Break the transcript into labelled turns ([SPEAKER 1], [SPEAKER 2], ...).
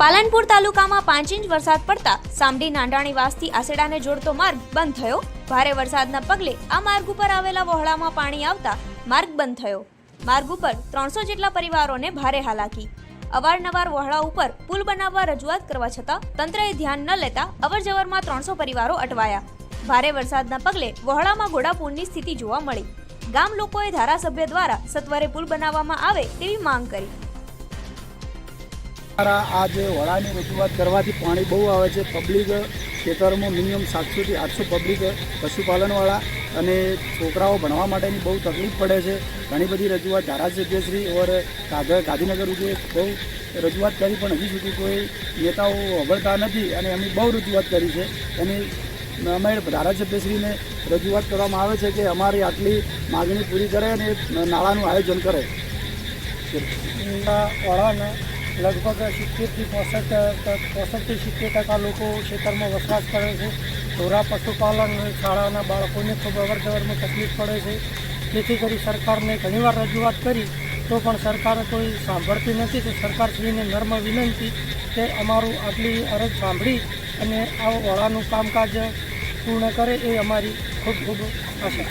[SPEAKER 1] પાલનપુર તાલુકામાં પાંચ ઇંચ વરસાદ પડતા સામડી નાંડાણી વાસથી આસેડાને જોડતો માર્ગ બંધ થયો. ભારે વરસાદના પગલે આ માર્ગ ઉપર આવેલા વહોળામાં પાણી આવતા માર્ગ બંધ થયો. માર્ગ ઉપર ત્રણસો જેટલા પરિવારોને ભારે હાલાકી. અવારનવાર વહોળા ઉપર પુલ બનાવવા રજૂઆત કરવા છતાં તંત્રએ ધ્યાન ન લેતા અવરજવરમાં ત્રણસો પરિવારો અટવાયા. ભારે વરસાદના પગલે વહોળામાં ઘોડાપૂરની સ્થિતિ જોવા મળી. ગામ લોકોએ ધારાસભ્ય દ્વારા સત્વરે પુલ બનાવવામાં આવે તેવી માંગ કરી.
[SPEAKER 2] આ જે વડાની રજૂઆત કરવાથી પાણી બહુ આવે છે. પબ્લિક ખેતરમાં મિનિમમ સાતસોથી આઠસો પબ્લિક પશુપાલનવાળા અને છોકરાઓ ભણવા માટેની બહુ તકલીફ પડે છે. ઘણી બધી રજૂઆત ધારાસભ્યશ્રી ઓર ગાંધી ગાંધીનગર સુધી બહુ રજૂઆત કરી, પણ હજી સુધી કોઈ નેતાઓ અભળતા નથી અને એમની બહુ રજૂઆત કરી છે. એની અમે ધારાસભ્યશ્રીને રજૂઆત કરવામાં આવે છે કે અમારી આટલી માગણી પૂરી કરે અને નાળાનું આયોજન કરે.
[SPEAKER 3] વાળાના લગભગ સિત્તેરથી પોસઠ, પોસઠથી સિત્તેર ટકા લોકો ખેતરમાં વસવાટ કરે છે. ઢોરા પશુપાલન શાળાના બાળકોને ખૂબ અવરજવરમાં તકલીફ પડે છે. જેથી કરી સરકારને ઘણીવાર રજૂઆત કરી, તો પણ સરકાર કોઈ સાંભળતી નથી. તો સરકારશ્રીને નર્મ વિનંતી કે અમારું આટલી અરજ સાંભળી અને આ વડાનું કામકાજ પૂર્ણ કરે એ અમારી ખૂબ ખૂબ આશા.